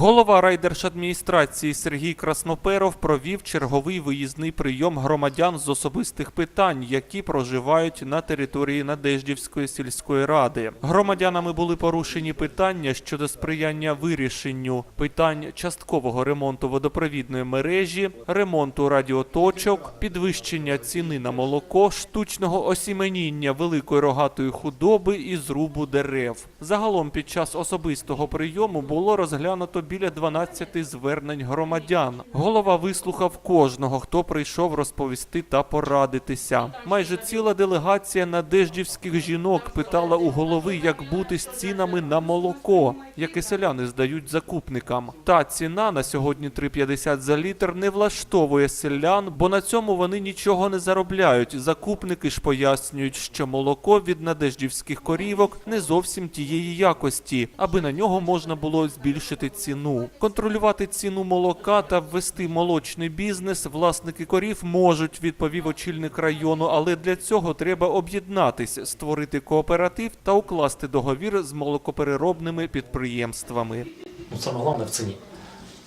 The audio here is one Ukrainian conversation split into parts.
Голова райдержадміністрації Сергій Красноперов провів черговий виїзний прийом громадян з особистих питань, які проживають на території Надеждівської сільської ради. Громадянами були порушені питання щодо сприяння вирішенню питань часткового ремонту водопровідної мережі, ремонту радіоточок, підвищення ціни на молоко, штучного осіменіння великої рогатої худоби і зрубу дерев. Загалом під час особистого прийому було розглянуто біля 12 звернень громадян. Голова вислухав кожного, хто прийшов розповісти та порадитися. Майже ціла делегація надеждівських жінок питала у голови, як бути з цінами на молоко, яке селяни здають закупникам. Та ціна на сьогодні 3,50 за літр не влаштовує селян, бо на цьому вони нічого не заробляють. Закупники ж пояснюють, що молоко від надеждівських корівок не зовсім тієї якості, аби на нього можна було збільшити ціну. Контролювати ціну молока та ввести молочний бізнес власники корів можуть, відповів очільник району, але для цього треба об'єднатись, створити кооператив та укласти договір з молокопереробними підприємствами. Но самое главное в цене.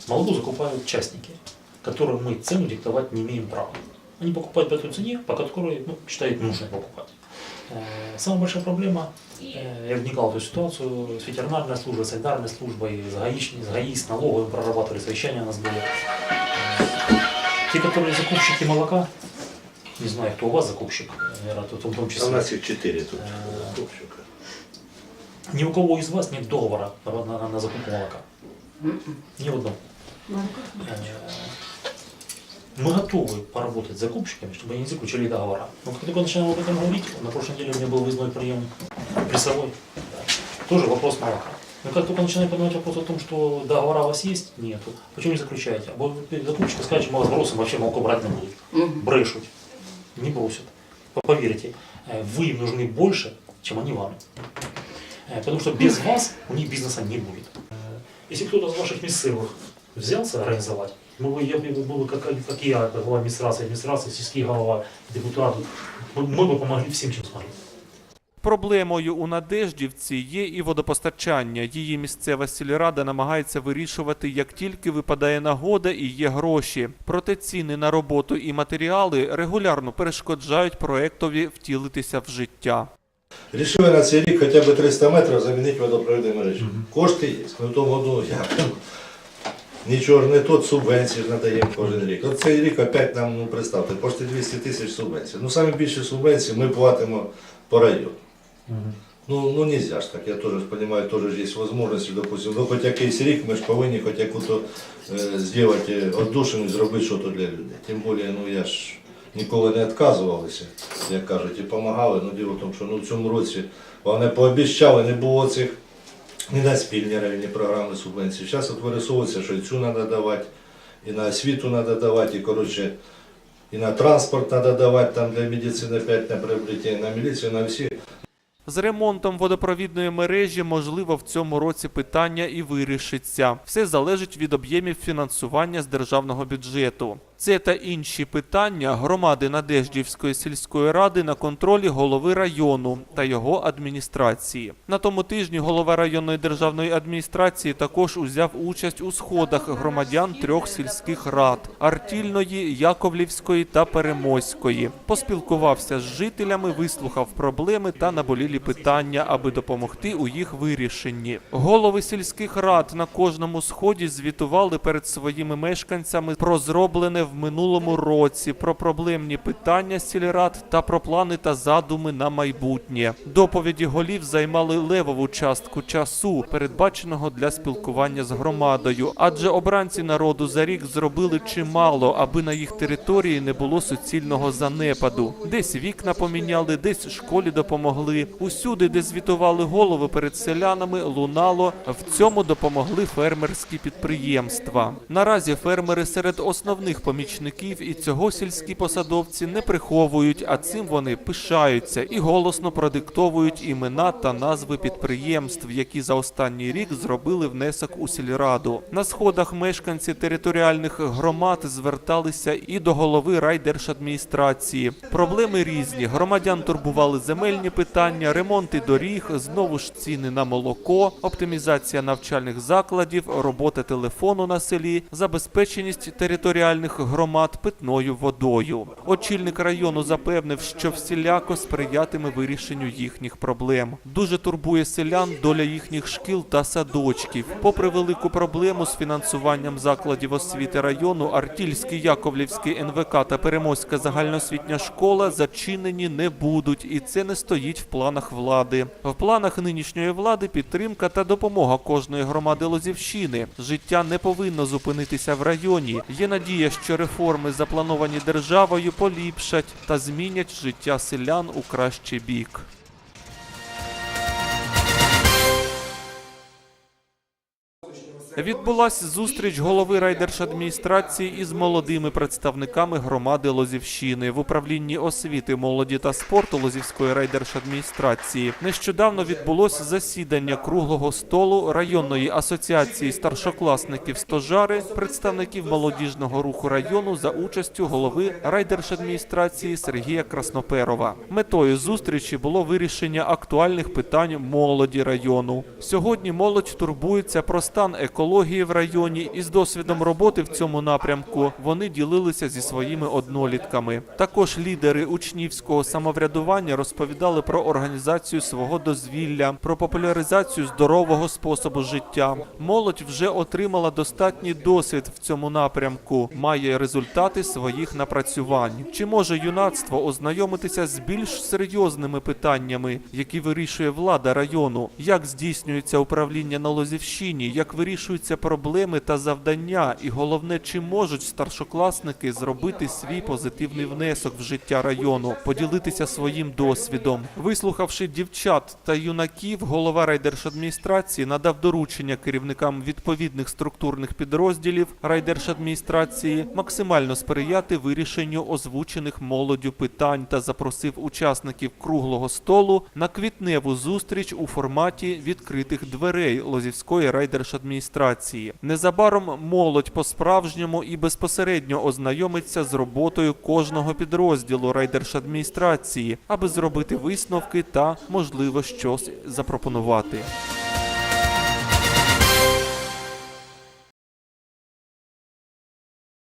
Молоко закупают частники, которым мы цену диктовать не имеем права. Они покупают по той цене, по которой ну, считают нужно покупать. Э, Самая большая проблема, э, я вникал в эту ситуацию, с ветеринарной службой, с санитарной службой, с гаиш, с ГАИ, с налоговым прорабатывали, совещания у нас были. Э, Те, которые закупщики молока, не знаю, кто у вас закупщик, наверное, в том А У числе. нас їх чотири тут. Е, Хлопчика. Ни у кого из вас нет договора на, на- на закупку молока. Ни у одного. Э, Мы готовы поработать с закупщиками, чтобы они заключили договора. Но как только начинаем об этом говорить, на прошлой неделе у меня был выездной прием прессовой, да, тоже вопрос молока. Но как только начинаем поднимать вопрос о том, что договора у вас есть, нету, почему не заключаете? А вот закупщики скажут, что мы вас бросим, вообще молоко брать не будут. Брешут. Не бросят. По- Поверьте, э, вы им нужны больше, чем они вам. Э, Потому что без вас у них бизнеса не будет. Э, Если кто-то из ваших місцевих взялся организовать, мы бы, я бы был, как, как я, как глава администрации, администрации, сельский голова, депутат, мы, мы бы помогли всем, чем смогли. Проблемою у Надеждівці є і водопостачання. Її місцева сільрада намагається вирішувати, як тільки випадає нагода і є гроші. Проте ціни на роботу і матеріали регулярно перешкоджають проектові втілитися в життя. Рішили на цей рік хоча б 300 метрів замінити водопровідну мережу. Кошти є. Ми в тому году як? Нічого ж не тут, субвенції ж надаємо кожен рік. От цей рік опять нам, ну представте, почти 200 тисяч субвенцій. Ну саме більше субвенцій ми платимо по району. Ну, ну нельзя ж так, я теж розумію, теж є можливості, допустим, ну хоч якийсь рік ми ж повинні хоч яку-то е, зробити одушину, зробити щось для людей. Тим більше, ну я ж ніколи не відказувалися, як кажуть, і допомагали. Ну діло в тому, що ну, в цьому році вони пообіцяли, не було цих ні на спільні районні програми субвенцій. Зараз от вирисовується, що і цю треба давати, і на освіту треба давати, і коротше, і на транспорт треба давати, там для медицини 5 на приобретення, на міліцію, на всі. З ремонтом водопровідної мережі можливо в цьому році питання і вирішиться. Все залежить від об'ємів фінансування з державного бюджету. Це та інші питання громади Надеждівської сільської ради на контролі голови району та його адміністрації. На тому тижні голова районної державної адміністрації також узяв участь у сходах громадян трьох сільських рад Артільної, Яковлівської та Перемоської. Поспілкувався з жителями, вислухав проблеми та наболілі питання, аби допомогти у їх вирішенні. Голови сільських рад на кожному сході звітували перед своїми мешканцями про зроблене в минулому році, про проблемні питання сільрад та про плани та задуми на майбутнє. Доповіді голів займали левову частку часу, передбаченого для спілкування з громадою, адже обранці народу за рік зробили чимало, аби на їх території не було суцільного занепаду. Десь вікна поміняли, десь школі допомогли. Усюди, де звітували голови перед селянами, лунало в цьому допомогли фермерські підприємства. Наразі фермери серед основних помічників помічників, і цього сільські посадовці не приховують, а цим вони пишаються і голосно продиктовують імена та назви підприємств, які за останній рік зробили внесок у сільраду. На сходах мешканці територіальних громад зверталися і до голови райдержадміністрації. Проблеми різні. Громадян турбували земельні питання, ремонти доріг, знову ж ціни на молоко, оптимізація навчальних закладів, робота телефону на селі, забезпеченість територіальних громад питною водою. Очільник району запевнив, що всіляко сприятиме вирішенню їхніх проблем. Дуже турбує селян доля їхніх шкіл та садочків. Попри велику проблему з фінансуванням закладів освіти району, Артільський, Яковлівський НВК та Переможська загальноосвітня школа зачинені не будуть, і це не стоїть в планах влади. В планах нинішньої влади підтримка та допомога кожної громади Лозівщини. Життя не повинно зупинитися в районі. Є надія, що реформи, заплановані державою, поліпшать та змінять життя селян у кращий бік. Відбулася зустріч голови райдержадміністрації із молодими представниками громади Лозівщини в управлінні освіти, молоді та спорту Лозівської райдержадміністрації. Нещодавно відбулося засідання круглого столу районної асоціації старшокласників стожари, представників молодіжного руху району за участю голови райдержадміністрації Сергія Красноперова. Метою зустрічі було вирішення актуальних питань молоді району. Сьогодні молодь турбується про стан екології в районі і з досвідом роботи в цьому напрямку вони ділилися зі своїми однолітками. Також лідери учнівського самоврядування розповідали про організацію свого дозвілля, про популяризацію здорового способу життя. Молодь вже отримала достатній досвід в цьому напрямку, має результати своїх напрацювань. Чи може юнацтво ознайомитися з більш серйозними питаннями, які вирішує влада району? Як здійснюється управління на Лозівщині? Як вирішуються проблеми та завдання? І головне, чи можуть старшокласники зробити свій позитивний внесок в життя району, поділитися своїм досвідом? Вислухавши дівчат та юнаків, голова райдержадміністрації надав доручення керівникам відповідних структурних підрозділів райдержадміністрації максимально сприяти вирішенню озвучених молоддю питань та запросив учасників круглого столу на квітневу зустріч у форматі відкритих дверей Лозівської райдержадміністрації. Незабаром молодь по-справжньому і безпосередньо ознайомиться з роботою кожного підрозділу райдержадміністрації, аби зробити висновки та можливо щось запропонувати.